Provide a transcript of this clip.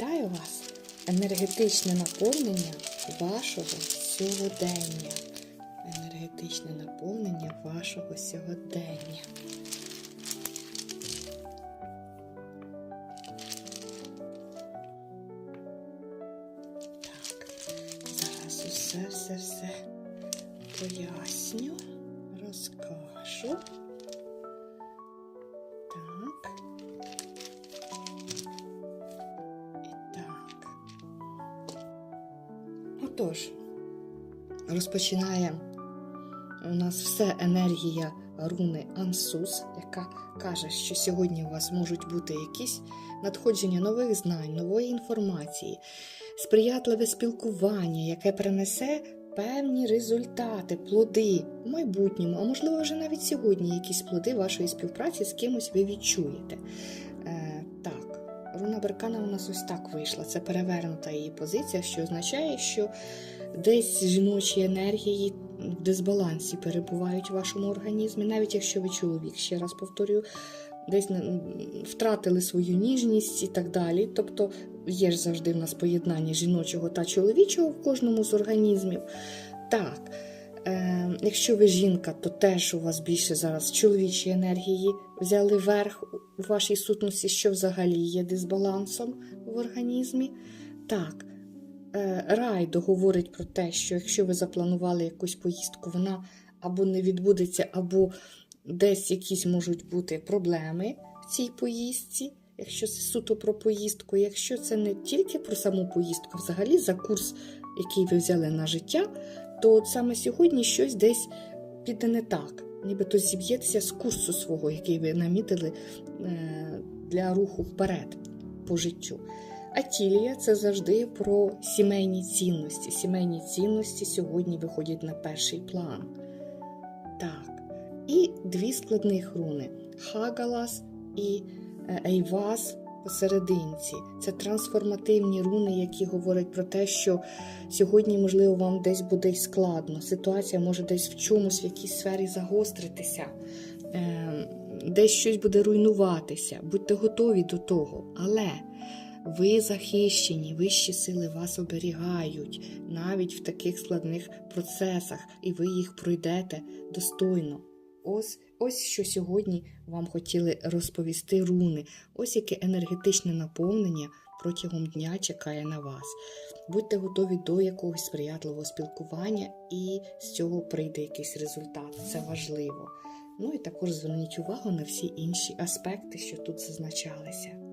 Вітаю вас! Енергетичне наповнення вашого сьогодення. Енергетичне наповнення вашого сьогодення. Так, зараз усе, все, все поясню, розкажу. Отож, розпочинає у нас все енергія руни Ансус, яка каже, що сьогодні у вас можуть бути якісь надходження нових знань, нової інформації, сприятливе спілкування, яке принесе певні результати, плоди в майбутньому, а можливо, вже навіть сьогодні якісь плоди вашої співпраці з кимось ви відчуєте. Руна Беркана у нас ось так вийшла. Це перевернута її позиція, що означає, що десь жіночі енергії в дисбалансі перебувають в вашому організмі, навіть якщо ви чоловік, ще раз повторюю, десь втратили свою ніжність і так далі. Тобто є ж завжди в нас поєднання жіночого та чоловічого в кожному з організмів. Так, якщо ви жінка, то теж у вас більше зараз чоловічі енергії взяли верх у вашій сутності, що взагалі є дисбалансом в організмі. Так, е, Райдо говорить про те, що якщо ви запланували якусь поїздку, вона або не відбудеться, або десь якісь можуть бути проблеми в цій поїздці. Якщо це суто про поїздку, якщо це не тільки про саму поїздку, взагалі за курс, який ви взяли на життя, то саме сьогодні щось десь піде не так, нібито зіб'єтеся з курсу свого, який ви намітили е, для руху вперед по життю. А тілія це завжди про сімейні цінності. Сімейні цінності сьогодні виходять на перший план. Так. І дві складних руни Хагалас і е, Ейвас посерединці. Це трансформативні руни, які говорять про те, що сьогодні, можливо, вам десь буде складно. Ситуація може десь в чомусь, в якійсь сфері загостритися, е, десь щось буде руйнуватися. Будьте готові до того. Але ви захищені, вищі сили вас оберігають навіть в таких складних процесах, і ви їх пройдете достойно. Ось, ось що сьогодні вам хотіли розповісти руни. Ось яке енергетичне наповнення протягом дня чекає на вас. Будьте готові до якогось сприятливого спілкування, і з цього прийде якийсь результат. Це важливо. Ну і також зверніть увагу на всі інші аспекти, що тут зазначалися.